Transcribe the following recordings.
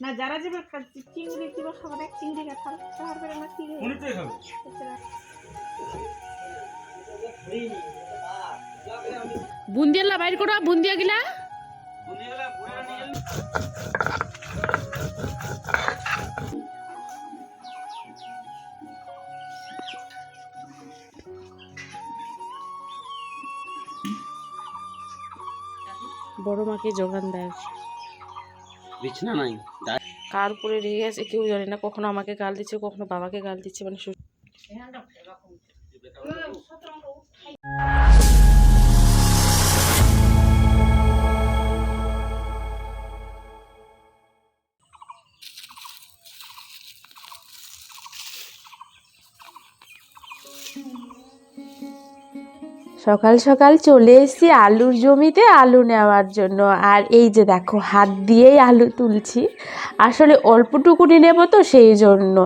না যারা যাবে খা- চিংড়ি কিবা খাবার চিংড়ি খাবার খাবার করে না কি খাবে? বুন্দিয়ালা বাইর করো বুন্দিয়া গেলে। বড় মাকে যোগান দেয়। বিছনা নাই? কার উপরে রেগে গেছে কেউ জানে না, কখনো আমাকে গাল দিচ্ছে, কখনো বাবাকে গাল দিচ্ছে মানে সকাল সকাল চলে এসেছি আলুর জমিতে আলু নেওয়ার জন্য। আর এই যে দেখো, হাত দিয়েই আলু তুলছি। আসলে অল্পটুকুনি নেব তো সেই জন্য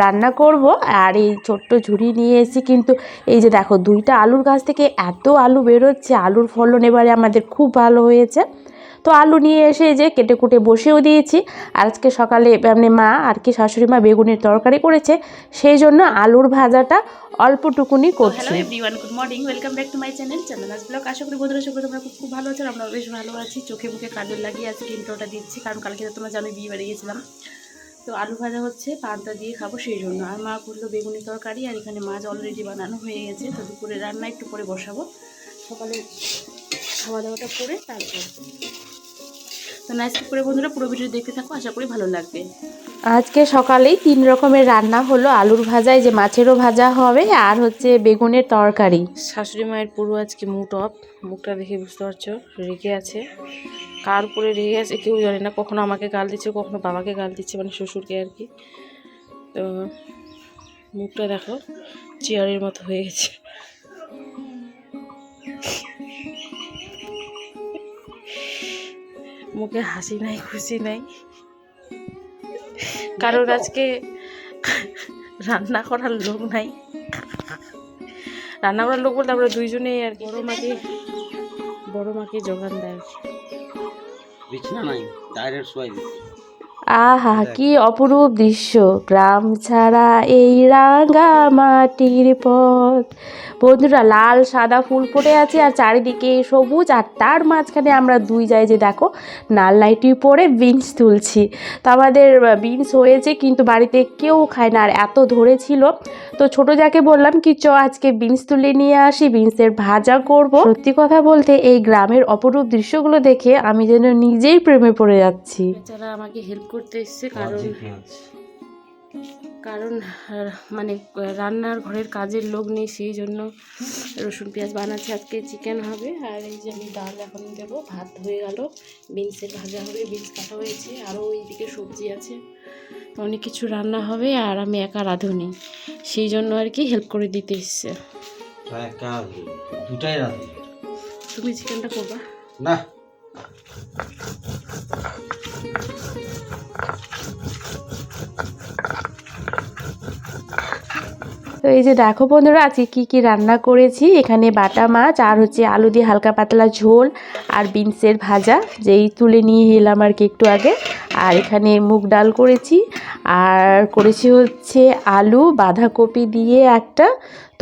রান্না করব। আর এই ছোট্ট ঝুড়ি নিয়ে এসেছি। কিন্তু এই যে দেখো, দুইটা আলুর গাছ থেকে এত আলু বেরোচ্ছে, আলুর ফলন এবারে আমাদের খুব ভালো হয়েছে। তো আলু নিয়ে এসে যে কেটে কুটে বসেও দিয়েছি। আজকে সকালে মানে মা আর কি শাশুড়ি মা বেগুনের তরকারি করেছে। সেই জন্য আলুর ভাজাটা অল্পটুকুনি হ্যালো করছি। Everyone good morning welcome back to my channel Chandana's blog আশা করি বন্ধুরা সকলে তোমরা খুব খুব ভালো আছো আমরা বেশ ভালো আছি। চোখে মুখে কাজল লাগিয়ে আজকে ইন্ট্রোটা দিচ্ছি কারণ কালকে তো তোমরা জানো বিয়ে বাড়ি গেছিলাম। তো আলু ভাজা হচ্ছে পান্তা দিয়ে খাব সেই জন্য। আর মা করল বেগুনি তরকারি আর এখানে মাছ অলরেডি বানানো হয়ে গেছে তো দুপুরে রান্না একটু পরে বসাবো। সকালে খাওয়া দাওয়াটা করে তারপর তো নাইস করে বন্ধুরা পুরো ভিডিও দেখতে থাকো আশা করি ভালো লাগবে। আজকে সকালেই তিন রকমের রান্না হলো আলুর ভাজায় যে মাছেরও ভাজা হবে আর হচ্ছে বেগুনের তরকারি। শাশুড়ি মায়ের পুরো আজকে মুড অফ মুখটা দেখে বুঝতে পারছ রেগে আছে। কার উপরে রেগে আছে কেউ জানে না কখনো আমাকে গাল দিচ্ছে কখনো বাবাকে গাল দিচ্ছে মানে শ্বশুরকে আর কি। তো মুখটা দেখো চেয়ারের মতো হয়ে গেছে। মুখে হাসি নাই খুশি নাই। কারোর আজকে রান্না করার লোক নাই। রান্না করার লোক বলতে আমরা দুইজনেই আর বড় মাকে বড় মাকে যোগান দেয়। বিছনা নাই ডাইরেক্ট শোয়াই দিছি আহা কি অপরূপ দৃশ্য। গ্রাম ছাড়া এই রাঙা মাটির পথ। বন্ধুরা লাল সাদা ফুল ফুটে আছে আর চারিদিকে সবুজ আর তার মাঝখানে আমরা দুই যাই যে দেখো নাল লাইটি পরে বিনস তুলছি। তো আমাদের বিনস হয়েছে কিন্তু বাড়িতে কেউ খায় না আর এত ধরেছিল তো ছোট যাকে বললাম কি চ আজকে বিনস তুলে নিয়ে আসি বিনসের ভাজা করব। সত্যি কথা বলতে এই গ্রামের অপরূপ দৃশ্যগুলো দেখে আমি যেন নিজেই প্রেমে পড়ে যাচ্ছি। আমাকে হেল্প করতে এসছে কারণ কারণ মানে রান্নার ঘরের কাজের লোক নেই সেই জন্য রসুন পেঁয়াজ বানাচ্ছে। আজকে চিকেন হবে আর এই যে আমি ডাল এখন দেবো ভাত হয়ে গেল বিনসের ভাজা হবে বিনস কাটা হয়েছে আরও ওইদিকে সবজি আছে। অনেক কিছু রান্না হবে আর আমি একা রাঁধুনি সেই জন্য আর কি হেল্প করে দিতে এসছে। দুটাই তুমি চিকেনটা করবা? না। এই যে দেখো বন্ধুরা, আজকে কী কী রান্না করেছি? এখানে বাটা মাছ আর হচ্ছে আলু দিয়ে হালকা পাতলা ঝোল আর বিনসের ভাজা, যেই তুলে নিয়ে এলাম আর কি একটু আগে। আর এখানে মুগ ডাল করেছি। আর করেছি হচ্ছে আলু বাঁধাকপি দিয়ে একটা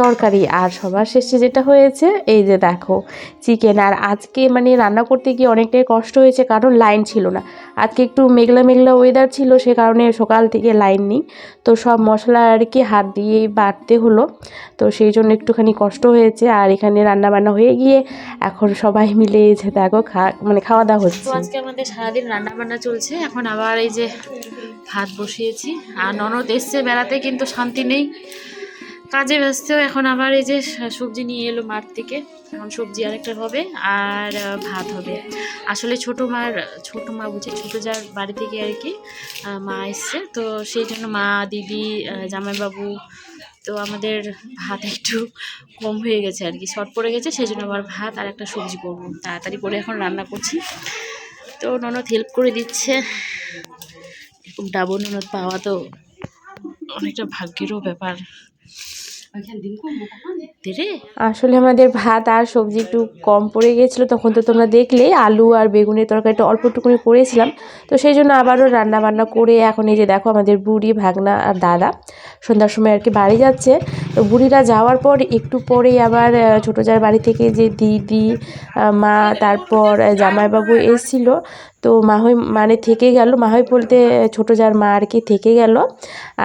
তরকারি। আর সবার শেষে যেটা হয়েছে এই যে দেখো চিকেন। আর আজকে মানে রান্না করতে গিয়ে অনেকটাই কষ্ট হয়েছে কারণ লাইন ছিল না। আজকে একটু মেঘলা মেঘলা ওয়েদার ছিল সে কারণে সকাল থেকে লাইন নেই। তো সব মশলা আর কি হাত দিয়েই বাটতে হলো। তো সেই জন্য একটুখানি কষ্ট হয়েছে। আর এখানে রান্না বান্না হয়ে গিয়ে এখন সবাই মিলে যে দেখো খা মানে খাওয়া দাওয়া হচ্ছে। আজকে আমাদের সারাদিন রান্না বান্না চলছে। এখন আবার এই যে ভাত বসিয়েছি। আর ননদ এসছে বেড়াতে, কিন্তু শান্তি নেই। কাজে ব্যস্ত, এখন আবার এই যে সবজি নিয়ে এলো মাঠ থেকে। এখন সবজি আরেকটা হবে আর ভাত হবে। আসলে ছোটো মার, ছোটো মা বুঝে, ছোটো যার বাড়ি থেকে আর কি মা এসছে। তো সেই জন্য মা, দিদি জামাইবাবু, তো আমাদের ভাত একটু কম হয়ে গেছে আর কি। শর্ট পড়ে গেছে, সেই জন্য আবার ভাত আর একটা সবজি করব। তাড়াতাড়ি করে এখন রান্না করছি। তো ননদ হেল্প করে দিচ্ছে। এরকম ডাবল ননদ পাওয়া তো অনেকটা ভাগ্যেরও ব্যাপার। রে? আসলে আমাদের ভাত আর সবজি একটু কম পড়ে গিয়েছিল তখন তো তোমরা দেখলেই আলু আর বেগুনের তরকারিটা অল্পটুকুনি করেছিলাম। তো সেই জন্য আবারও রান্না বান্না করে এখন এই যে দেখো আমাদের বুড়ি, ভাগনা আর দাদা সন্ধ্যার সময় আর কি বাড়ি যাচ্ছে। তো বুড়িরা যাওয়ার পর একটু পরেই আবার ছোটো যার বাড়ি থেকে যে দিদি মা, তারপর জামাইবাবু এসেছিল। তো মাহই মানে থেকে গেল, মাহই বলতে ছোটো যার মা আর কি থেকে গেল।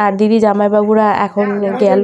আর দিদি, জামাইবাবুরা এখন গেল।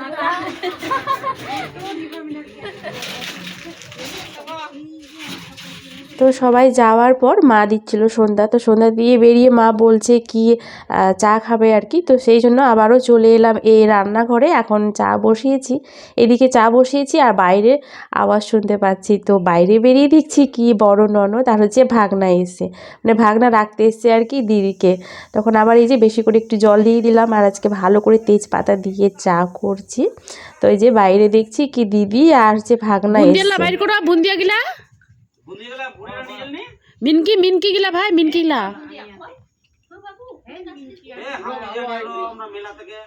তো সবাই যাওয়ার পর মা দিচ্ছিল সন্ধ্যা। তো সন্ধ্যা দিয়ে বেরিয়ে মা বলছে কি চা খাবে আর কি। তো সেই জন্য আবারও চলে এলাম এই রান্নাঘরে। এখন চা বসিয়েছি। এদিকে চা বসিয়েছি আর বাইরে আওয়াজ শুনতে পাচ্ছি। তো বাইরে বেরিয়ে দিচ্ছি কি বড় ননদ আর হচ্ছে ভাগনা এসে মানে ভাগনা রাখতে এসছে আর কি দিদিকে। তখন আবার এই যে বেশি করে একটু জল দিয়ে দিলাম আর আজকে ভালো করে তেজপাতা দিয়ে চা করছি। তো এই যে বাইরে দেখছি কি দিদি আর হচ্ছে ভাগনা এসছে বাইর করো বুন্দিয়া গিলা মিনকি মিনকি গিলা ভাই মিনকি গিলা মেলা থেকে।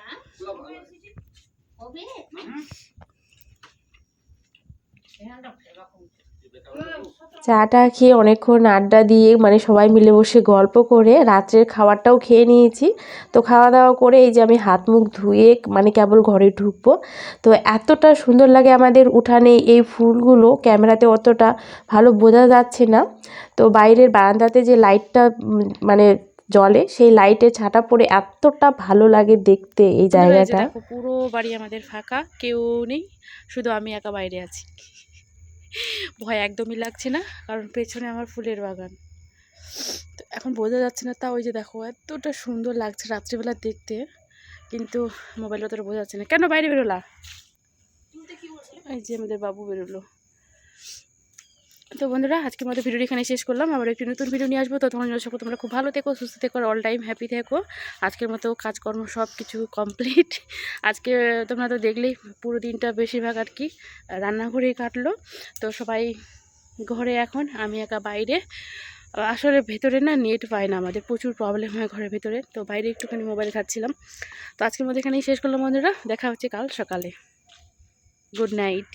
চাটা খেয়ে অনেকক্ষণ আড্ডা দিয়ে মানে সবাই মিলে বসে গল্প করে রাত্রের খাবারটাও খেয়ে নিয়েছি। তো খাওয়া দাওয়া করে এই যে আমি হাত মুখ ধুয়ে মানে কেবল ঘরে ঢুকবো। তো এতটা সুন্দর লাগে আমাদের উঠানে এই ফুলগুলো ক্যামেরাতে অতটা ভালো বোঝা যাচ্ছে না। তো বাইরের বারান্দাতে যে লাইটটা মানে জলে সেই লাইটের ছাটা পড়ে এতটা ভালো লাগে দেখতে এই জায়গাটা। পুরো বাড়ি আমাদের ফাঁকা কেউ নেই শুধু আমি একা বাইরে আছি। ভয় একদমই লাগছে না কারণ পেছনে আমার ফুলের বাগান। তো এখন বোঝা যাচ্ছে না তা ওই যে দেখো এতটা সুন্দর লাগছে রাত্রিবেলা দেখতে কিন্তু মোবাইলে অতটা বোঝা যাচ্ছে না। কেন বাইরে বেরোলা? এই যে আমাদের বাবু বেরোলো। তো বন্ধুরা, আজকের মতো ভিডিওটি এখানে শেষ করলাম। আবার একটি নতুন ভিডিও নিয়ে আসব। তখন সকল তোমরা খুব ভালো থেকো, সুস্থ থেকো অল টাইম হ্যাপি থেকো। আজকের মতো কাজকর্ম সব কিছু কমপ্লিট আজকে তোমরা তো দেখলেই পুরো দিনটা বেশিরভাগ আর কি রান্নাঘরেই কাটলো। তো সবাই ঘরে এখন, আমি একা বাইরে। আসলে ভেতরে না নেট পায় না, আমাদের প্রচুর প্রবলেম হয় ঘরের ভেতরে। তো বাইরে একটুখানি মোবাইল খাচ্ছিলাম। তো আজকের মধ্যে এখানেই শেষ করলাম বন্ধুরা, দেখা হচ্ছে কাল সকালে। Good night